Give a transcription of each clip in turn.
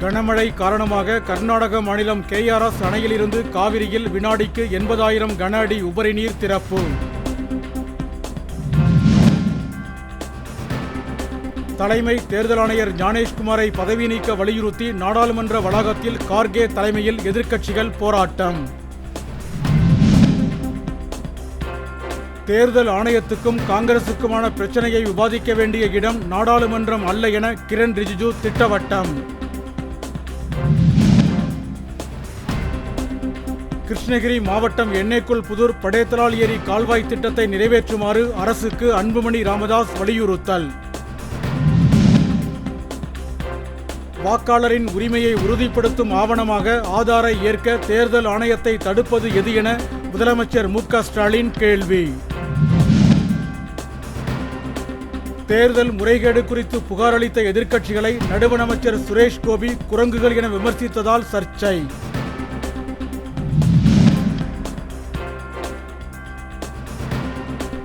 கனமழை காரணமாக கர்நாடக மாநிலம் கேஆர்எஸ் அணையிலிருந்து காவிரியில் வினாடிக்கு எண்பதாயிரம் கன அடி உபரி நீர் திறப்பு. தலைமை தேர்தல் ஆணையர் ஞானேஷ்குமாரை பதவி நீக்க வலியுறுத்தி நாடாளுமன்ற வளாகத்தில் கார்கே தலைமையில் எதிர்க்கட்சிகள் போராட்டம். தேர்தல் ஆணையத்துக்கும் காங்கிரசுக்குமான பிரச்சனையை விவாதிக்க வேண்டிய இடம் நாடாளுமன்றம் அல்ல என கிரண் ரிஜிஜு திட்டவட்டம். கிருஷ்ணகிரி மாவட்டம் எண்ணேக்குள் புதூர் படேத்தலால் ஏரி கால்வாய் திட்டத்தை நிறைவேற்றுமாறு அரசுக்கு அன்புமணி ராமதாஸ் வலியுறுத்தல். வாக்காளரின் உரிமையை உறுதிப்படுத்தும் ஆவணமாக ஆதாரை ஏற்க தேர்தல் ஆணையத்தை தடுப்பது எது என முதலமைச்சர் மு க ஸ்டாலின் கேள்வி. தேர்தல் முறைகேடு குறித்து புகார் அளித்த எதிர்க்கட்சிகளை நடுவண் அமைச்சர் சுரேஷ் கோபி குரங்குகள் என விமர்சித்ததால் சர்ச்சை.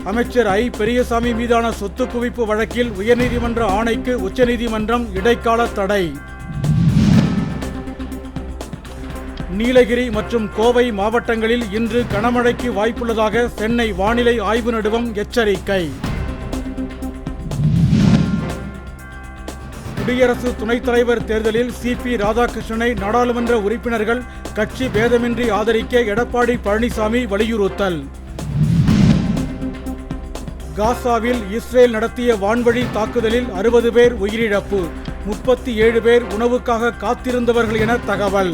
அமைச்சர் ஐ. பெரியசாமி மீதான சொத்து குவிப்பு வழக்கில் உயர்நீதிமன்ற ஆணைக்கு உச்சநீதிமன்றம் இடைக்கால தடை. நீலகிரி மற்றும் கோவை மாவட்டங்களில் இன்று கனமழைக்கு வாய்ப்புள்ளதாக சென்னை வானிலை ஆய்வு நடுவம் எச்சரிக்கை. குடியரசு துணைத் தலைவர் தேர்தலில் சிபி ராதாகிருஷ்ணனை நாடாளுமன்ற உறுப்பினர்கள் கட்சி பேதமின்றி ஆதரிக்க எடப்பாடி பழனிசாமி வலியுறுத்தல். காசாவில் இஸ்ரேல் நடத்திய வான்வழி தாக்குதலில் அறுபது பேர் உயிரிழப்பு முப்பத்தி ஏழு பேர் உணவுக்காக காத்திருந்தவர்கள் என தகவல்.